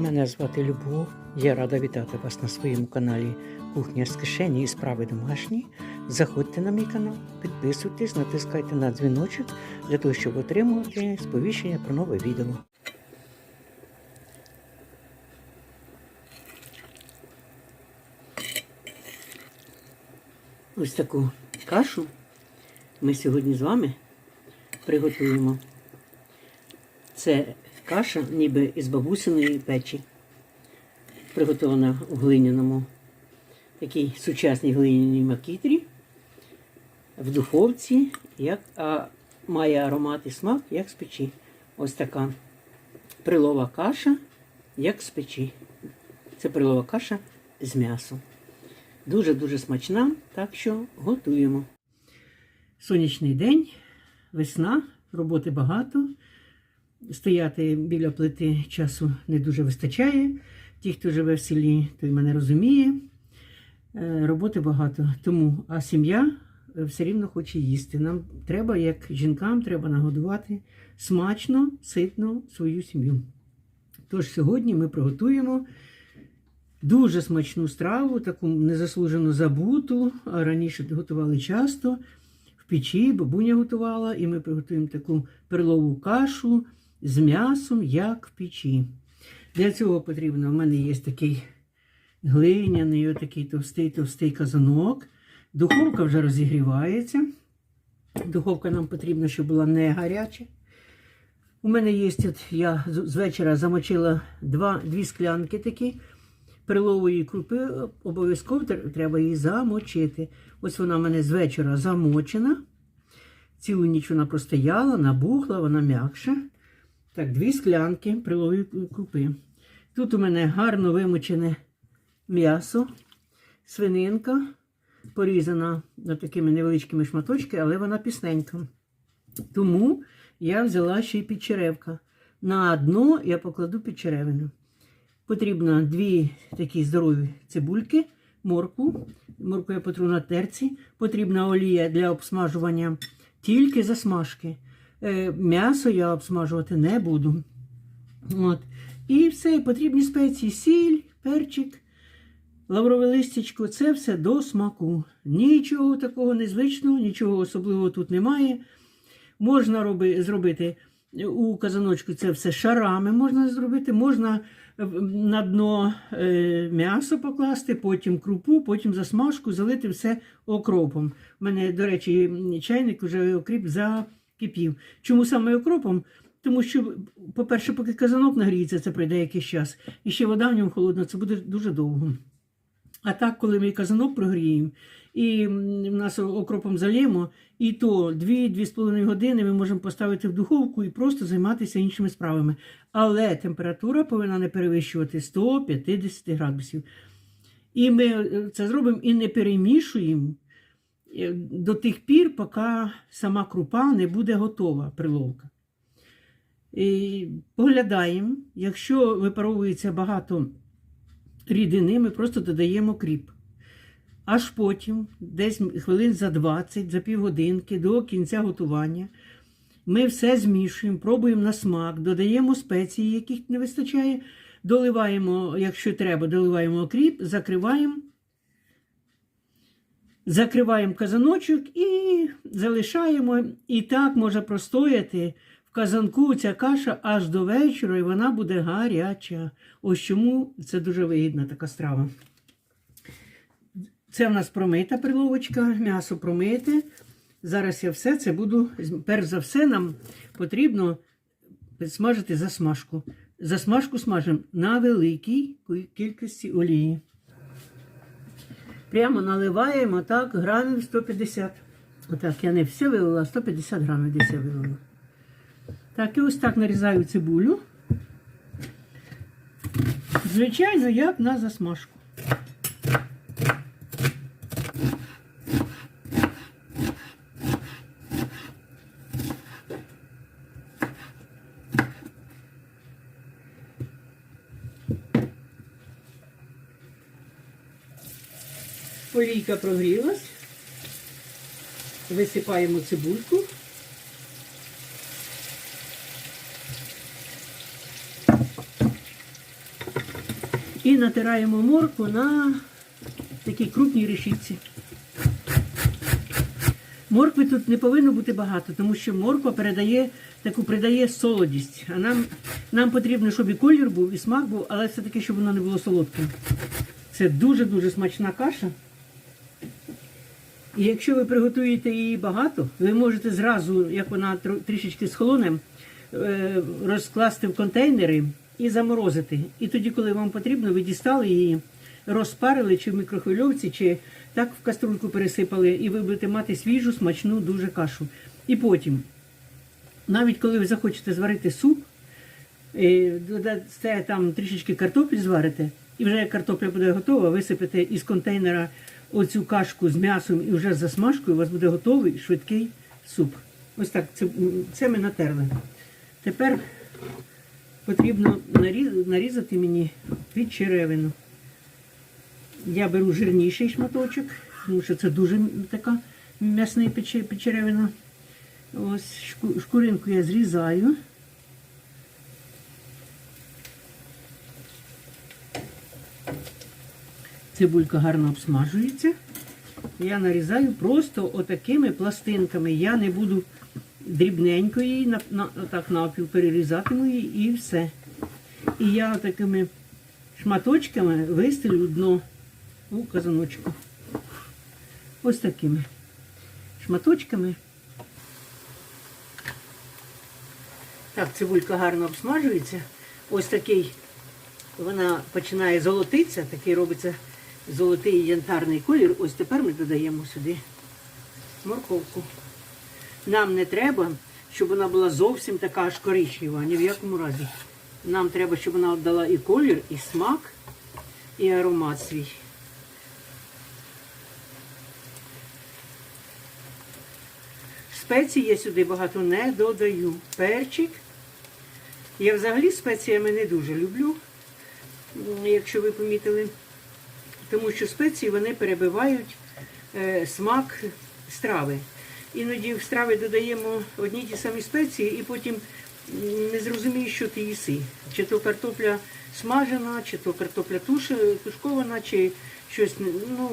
Мене звати Любов. Я рада вітати вас на своєму каналі Кухня з кишені і справи домашні. Заходьте на мій канал, підписуйтесь, натискайте на дзвіночок для того, щоб отримувати сповіщення про нове відео. Ось таку кашу ми сьогодні з вами приготуємо. Це каша ніби із бабусиної печі, приготована у глиняному, такій сучасній глиняній макітрі, в духовці, як, а має аромат і смак, як з печі. Ось така прилова каша, як з печі. Це прилова каша з м'ясом. Дуже-дуже смачна, так що готуємо. Сонячний день, весна, роботи багато. Стояти біля плити часу не дуже вистачає. Ті, хто живе в селі, той мене розуміє. Е, Роботи багато. Тому, а сім'я е, все рівно хоче їсти. Нам треба, як жінкам, треба нагодувати смачно, ситно свою сім'ю. Тож сьогодні ми приготуємо дуже смачну страву, таку незаслужено забуту. Раніше готували часто. В печі бабуня готувала, і ми приготуємо таку перлову кашу з м'ясом, як в печі. Для цього потрібно, в мене є такий глиняний, отакий товстий-товстий казанок. Духовка вже розігрівається. Духовка нам потрібна, щоб була не гаряча. У мене є, от я з вечора замочила два, дві склянки такі перлової крупи. Обов'язково треба її замочити. Ось вона в мене з вечора замочена. Цілу ніч вона простояла, набухла, вона м'якша. Так, дві склянки прилової крупи. Тут у мене гарно вимочене м'ясо, свининка, порізана на такими невеличкими шматочками, але вона пісненька. Тому я взяла ще й підчеревка. На дно я покладу підчеревину. Потрібно дві такі здорові цибульки, морку. Морку я потру на терці. Потрібна олія для обсмажування тільки засмажки. Е, М'ясо я обсмажувати не буду. От. І все, потрібні спеції, сіль, перчик, лаврове листячко це все до смаку. Нічого такого незвичного, нічого особливого тут немає. Можна роби, зробити у казаночку це все шарами можна зробити, можна на дно е, м'ясо покласти, потім крупу, потім засмажку, залити все окропом. У мене, до речі, чайник вже окріп закипів. Чому саме окропом? Тому що, по-перше, поки казанок нагріється, це пройде якийсь час. І ще вода в ньому холодна, це буде дуже довго. А так, коли ми казанок прогріємо і в нас окропом залємо, і то 2-2,5 години ми можемо поставити в духовку і просто займатися іншими справами. Але температура повинна не перевищувати 150 градусів. І ми е, це зробимо і не перемішуємо до тих пір, поки сама крупа не буде готова, приловка. І поглядаємо, якщо випаровується багато рідини, ми просто додаємо кріп. Аж потім, десь хвилин за 20, за півгодинки до кінця готування, ми все змішуємо, пробуємо на смак, додаємо спеції, яких не вистачає, доливаємо, якщо треба, доливаємо окріп, закриваємо. Закриваємо казаночок і залишаємо. І так може простояти в казанку ця каша аж до вечора, і вона буде гаряча. Ось чому це дуже вигідна така страва. Це в нас промита приловочка, м'ясо промите. Зараз я все це буду. Перш за все, нам потрібно підсмажити засмажку. Засмажку смажимо на великій кількості олії. Прямо наливаємо так, грамів 150. Отак, я не все вилила, 150 грамів десь я вилила. Так, і ось так нарізаю цибулю. Звичайно, як на засмажку. Олійка прогрілась. Висипаємо цибульку. І натираємо моркву на такій крупній решітці. Моркви тут не повинно бути багато, тому що морква передає таку придає солодість. А нам, нам потрібно, щоб і колір був, і смак був, але все-таки, щоб воно не було солодким. Це дуже-дуже смачна каша. І якщо ви приготуєте її багато, ви можете зразу, як вона трішечки схолоне, е, розкласти в контейнери і заморозити. І тоді, коли вам потрібно, ви дістали її, розпарили чи в мікрохвильовці, чи так в каструльку пересипали, і ви будете мати свіжу, смачну дуже кашу. І потім, навіть коли ви захочете зварити суп, е, додасте там трішечки картоплі зварите, і вже як картопля буде готова, висипете із контейнера оцю кашку з м'ясом і вже з засмажкою, у вас буде готовий швидкий суп. Ось так, це, це ми натерли. Тепер потрібно нарізати мені під черевину. Я беру жирніший шматочок, тому що це дуже така пече- печеревина. Ось шку- шкуринку я зрізаю. Цибулька гарно обсмажується. Я нарізаю просто отакими пластинками. Я не буду дрібненько її на, на, так навпіл перерізатиму її і все. І я такими шматочками вистелю дно у казаночку. Ось такими шматочками. Так, цибулька гарно обсмажується. Ось такий вона починає золотитися, такий робиться золотий янтарний колір. Ось тепер ми додаємо сюди морковку. Нам не треба, щоб вона була зовсім така аж коричнева, ні в якому разі. Нам треба, щоб вона дала і колір, і смак, і аромат свій. Спецій я сюди багато не додаю. Перчик. Я взагалі спеціями не дуже люблю, якщо ви помітили. Тому що спеції вони перебивають е, смак страви. Іноді в страви додаємо одні ті самі спеції і потім не зрозумієш, що ти їси. Чи то картопля смажена, чи то картопля туш- тушкована, чи щось. Ну,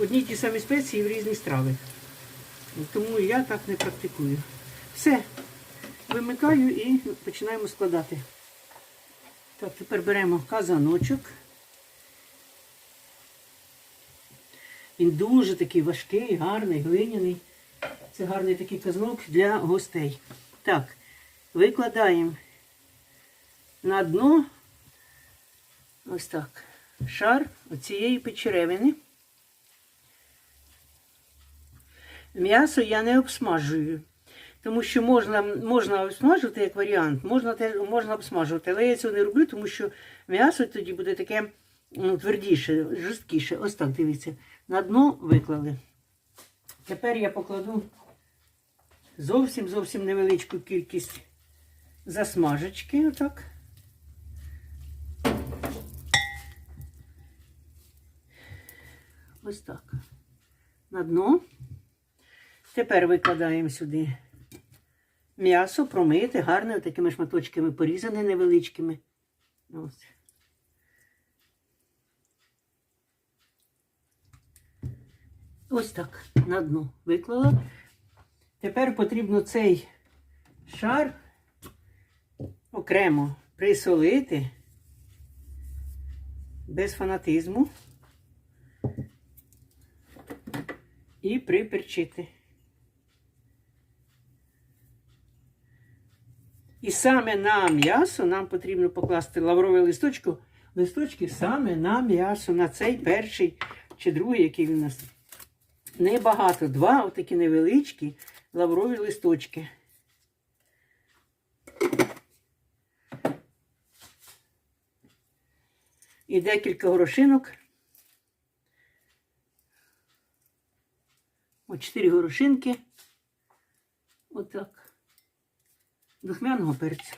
одні ті самі спеції в різні страви. Тому я так не практикую. Все, вимикаю і починаємо складати. Так, тепер беремо казаночок. Він дуже такий важкий, гарний, глиняний. Це гарний такий казанок для гостей. Так, викладаємо на дно ось так. Шар оцієї печеревини. М'ясо я не обсмажую, тому що можна, можна обсмажувати як варіант, можна, можна обсмажувати, але я цього не роблю, тому що м'ясо тоді буде таке ну, твердіше, жорсткіше. Ось так, дивіться. На дно виклали. Тепер я покладу зовсім зовсім невеличку кількість засмажечки. Отак. Ось так. На дно. Тепер викладаємо сюди м'ясо, промите, гарне, такими шматочками порізане невеличкими. Ось. Ось так на дно виклала. Тепер потрібно цей шар окремо присолити без фанатизму і приперчити. І саме на м'ясо нам потрібно покласти лавровий листочку, листочки саме на м'ясо, на цей перший чи другий, який у нас. Небагато, два отакі невеличкі лаврові листочки. І декілька горошинок. О, чотири горошинки. Отак. Духмяного перцю.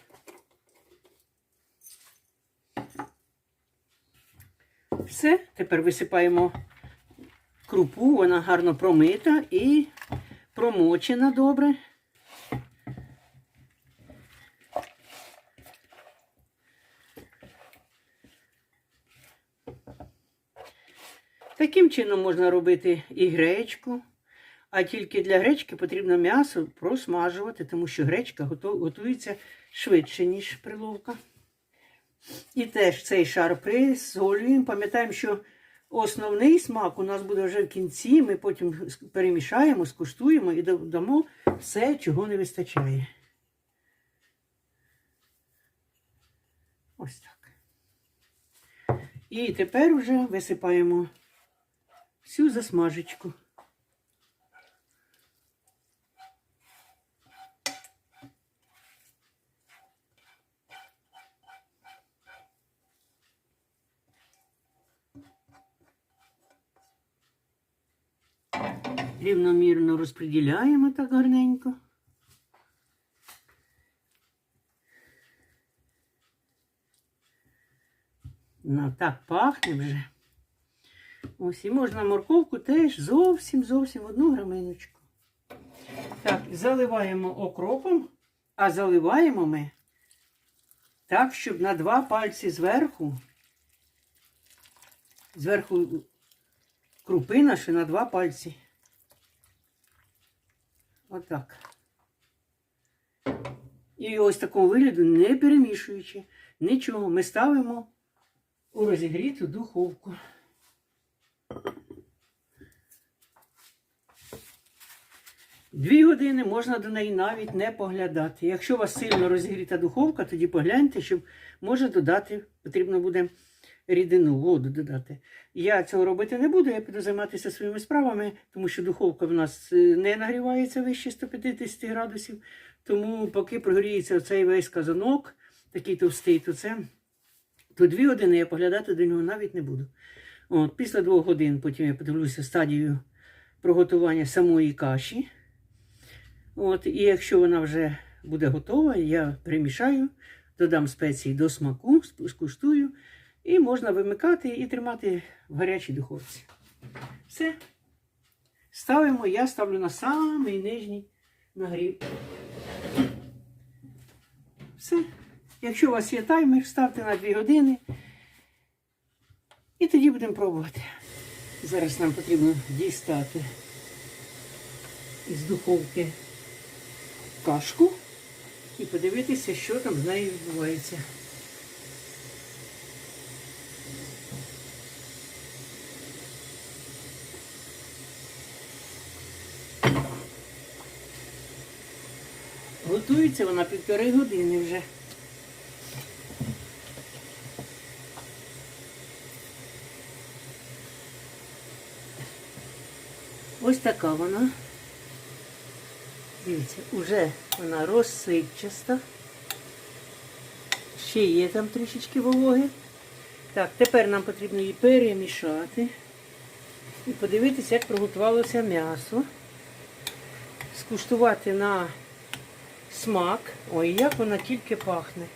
Все, тепер висипаємо крупу, вона гарно промита і промочена добре. Таким чином можна робити і гречку, а тільки для гречки потрібно м'ясо просмажувати, тому що гречка готується швидше, ніж приловка. І теж цей шар присолюємо. Пам'ятаємо, що основний смак у нас буде вже в кінці. Ми потім перемішаємо, скуштуємо і додамо все, чого не вистачає. Ось так. І тепер вже висипаємо всю засмажечку. Рівномірно розподіляємо так гарненько. Ну, так пахне вже. Ось і можна морковку теж зовсім зовсім одну граминочку. Так, заливаємо окропом, а заливаємо ми так, щоб на два пальці зверху, зверху крупи наші на два пальці. Отак. І ось такого вигляду, не перемішуючи нічого, ми ставимо у розігріту духовку. Дві години можна до неї навіть не поглядати. Якщо у вас сильно розігріта духовка, тоді погляньте, щоб може додати, потрібно буде рідину, воду додати. Я цього робити не буду, я піду займатися своїми справами, тому що духовка в нас е, не нагрівається вище 150 градусів. Тому поки прогріється цей весь казанок, такий товстий, то це то дві години я поглядати до нього навіть не буду. От, після двох годин потім я подивлюся стадію приготування самої каші. От, і якщо вона вже буде готова, я перемішаю, додам спеції до смаку, скуштую, і можна вимикати і тримати в гарячій духовці. Все. Ставимо, я ставлю на самий нижній нагрів. Все. Якщо у вас є таймер, ставте на 2 години. І тоді будемо пробувати. Зараз нам потрібно дістати із духовки кашку і подивитися, що там з нею відбувається. Готується вона півтори години вже. Ось така вона. Дивіться, уже вона розсипчаста. Ще є там трішечки вологи. Так, тепер нам потрібно її перемішати і подивитися, як приготувалося м'ясо. Скуштувати на смак. Ой, як вона тільки пахне.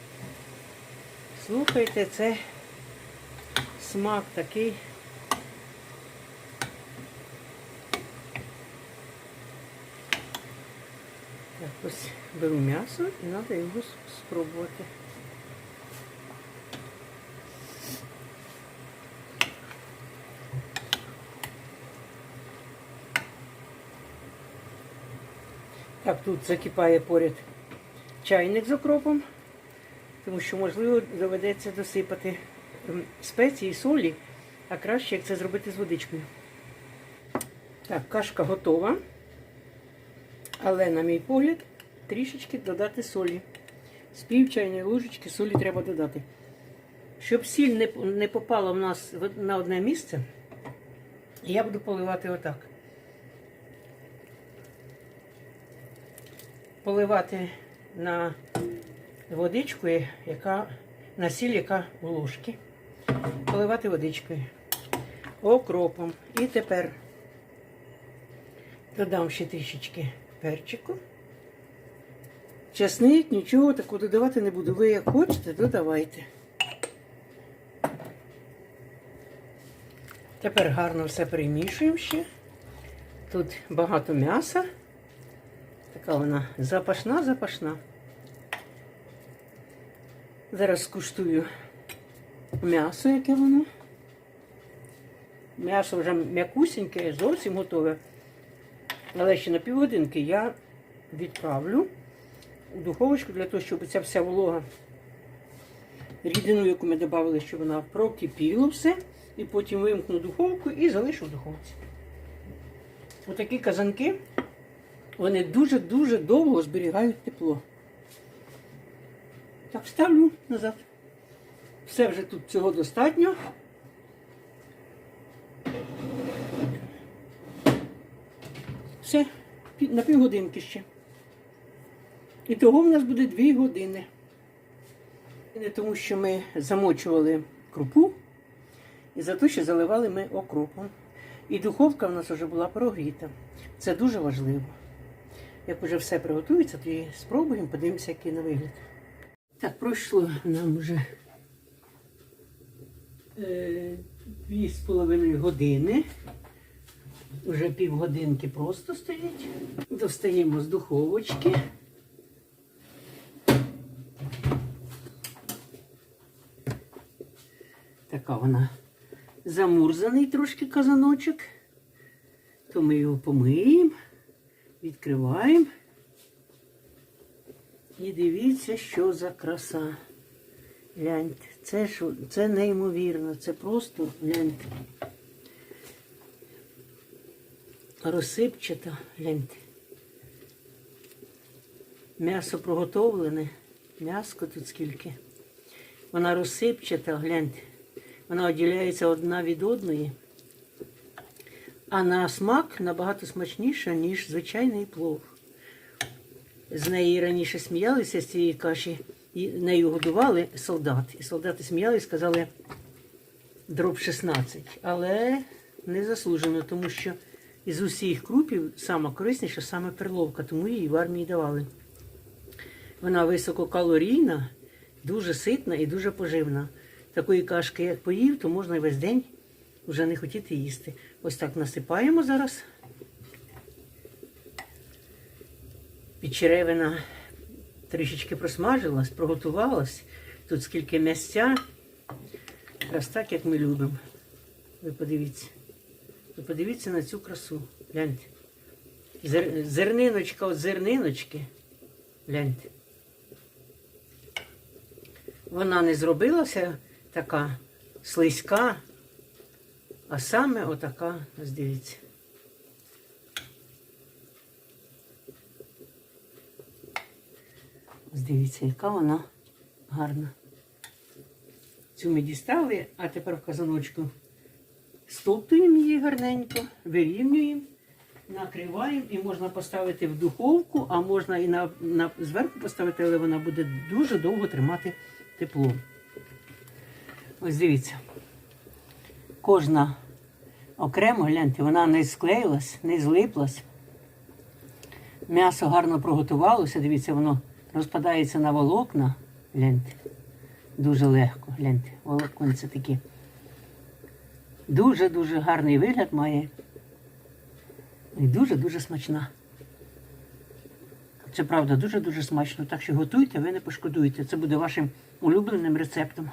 Слухайте, це смак такий. Так, ось беру м'ясо і треба його спробувати. Так, тут закипає поряд чайник з окропом, тому що, можливо, доведеться досипати ем, спеції, солі, а краще, як це зробити з водичкою. Так, кашка готова. Але, на мій погляд, трішечки додати солі. З пів чайної ложечки солі треба додати. Щоб сіль не, не попала в нас на одне місце, я буду поливати отак. Поливати на водичку, яка, на сіль, яка в ложці. Поливати водичкою, окропом. І тепер Додам ще трішечки перчику. Часник, нічого такого додавати не буду. Ви як хочете, додавайте. Тепер гарно все перемішуємо ще. Тут багато м'яса. Така вона запашна, запашна. Зараз скуштую м'ясо, яке воно. М'ясо вже м'якусіньке, зовсім готове. Але ще на півгодинки я відправлю у духовочку для того, щоб ця вся волога рідину, яку ми додали, щоб вона прокипіла все. І потім вимкну духовку і залишу в духовці. Отакі казанки, вони дуже-дуже довго зберігають тепло. Так, ставлю назад. Все вже тут цього достатньо. Все, на півгодинки ще. І того в нас буде дві години. Не тому, що ми замочували крупу, і за те, що заливали ми окропом. І духовка в нас вже була прогріта. Це дуже важливо. Як вже все приготується, то і спробуємо, подивимося, який на вигляд. Так, пройшло нам вже е, дві з половиною години. Уже півгодинки просто стоїть. Достаємо з духовочки. Така вона замурзаний трошки казаночок. То ми його помиємо, відкриваємо. І дивіться, що за краса. Гляньте, це, що, це неймовірно, це просто гляньте. Розсипчата, гляньте. М'ясо проготовлене, м'яско тут скільки. Вона розсипчата, гляньте. Вона відділяється одна від одної. А на смак набагато смачніша, ніж звичайний плов. З неї раніше сміялися з цієї каші, і нею годували солдат. І солдати сміялися, сказали дроб 16. Але не заслужено, тому що із усіх крупів сама корисніша саме перловка, тому її в армії давали. Вона висококалорійна, дуже ситна і дуже поживна. Такої кашки, як поїв, то можна і весь день вже не хотіти їсти. Ось так насипаємо зараз. Підчеревина трішечки просмажилась, проготувалась. Тут скільки м'ясця. Якраз так, як ми любимо. Ви подивіться. Ви подивіться на цю красу. Гляньте. Зер... Зерниночка от зерниночки. Гляньте. Вона не зробилася така слизька, а саме отака, ось дивіться. Ось дивіться, яка вона гарна. Цю ми дістали, а тепер в казаночку стоптуємо її гарненько, вирівнюємо, накриваємо і можна поставити в духовку, а можна і на, на, зверху поставити, але вона буде дуже довго тримати тепло. Ось дивіться. Кожна окремо, гляньте, вона не склеїлась, не злиплась. М'ясо гарно проготувалося, дивіться, воно розпадається на волокна. Гляньте. Дуже легко, гляньте, волоконці такі. Дуже-дуже гарний вигляд має. І дуже-дуже смачна. Це правда дуже-дуже смачно. Так що готуйте, ви не пошкодуєте. Це буде вашим улюбленим рецептом.